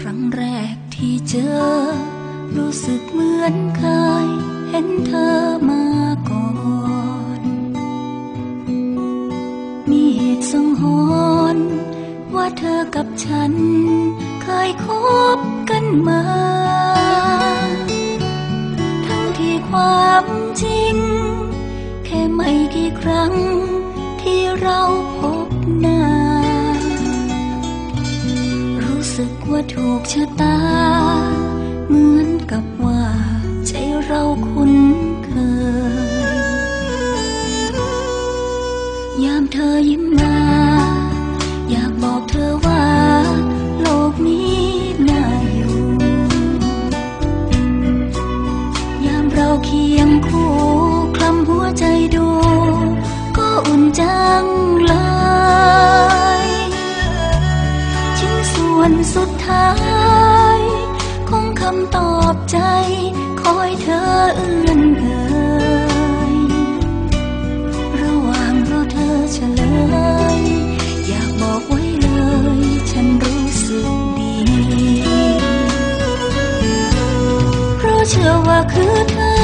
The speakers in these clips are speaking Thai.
ครั้งแรกที่เจอ รู้สึกเหมือนเคยเห็นเธอมาก่อน มีเหตุสังหรณ์ว่าเธอกับฉัน เคยคบกันมา ทั้งที่ความจริง แค่ไม่กี่ครั้ง ว่าถูกชะตา เหมือนกับว่าใจเราคุ้นเคย ยามเธอยิ้ม เพรา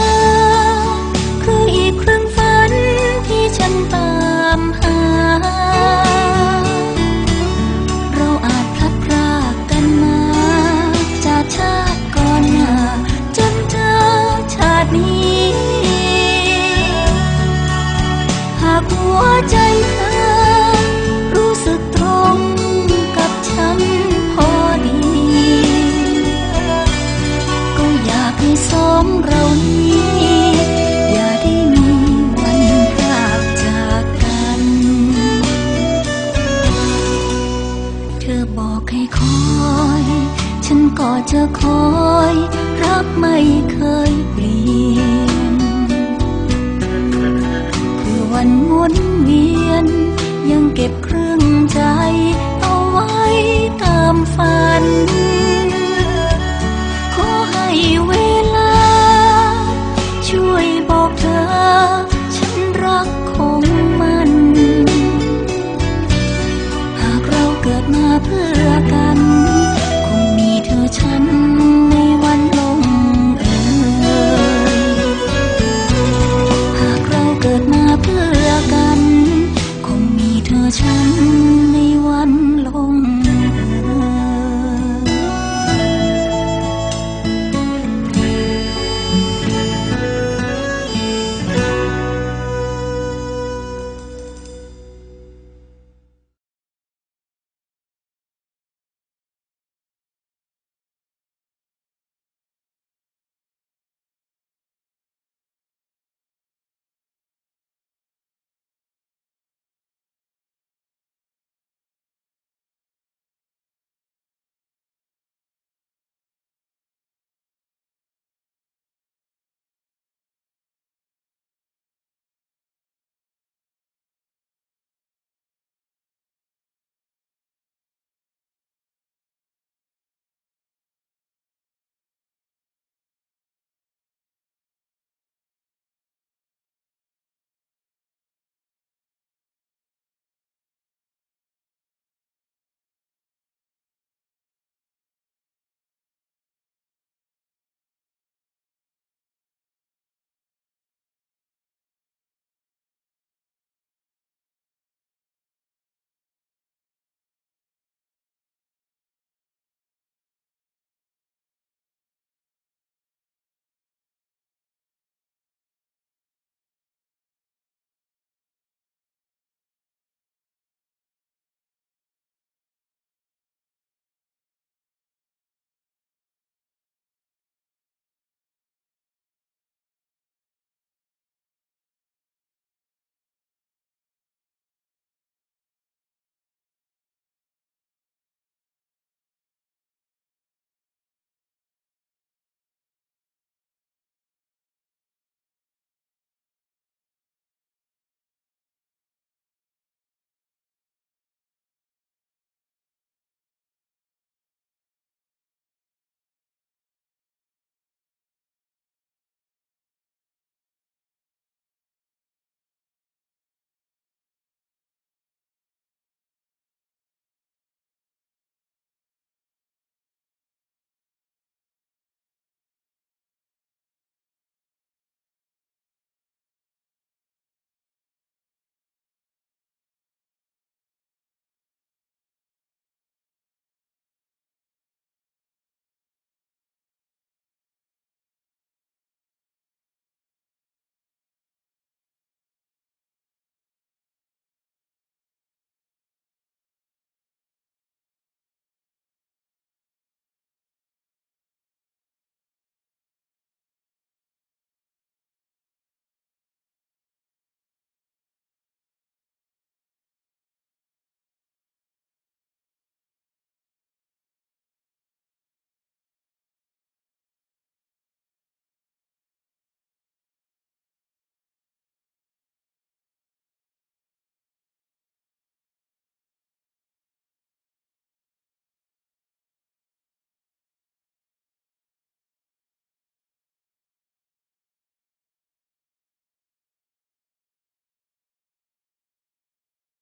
คอยรักไม่เคยเปลี่ยน คือวันหมุนเวียน ยังเก็บเครื่องใจ เอาไว้ตามฝัน ขอให้เวลา ช่วยบอกเธอ ฉันรักคงมัน หากเราเกิดมาเพื่อ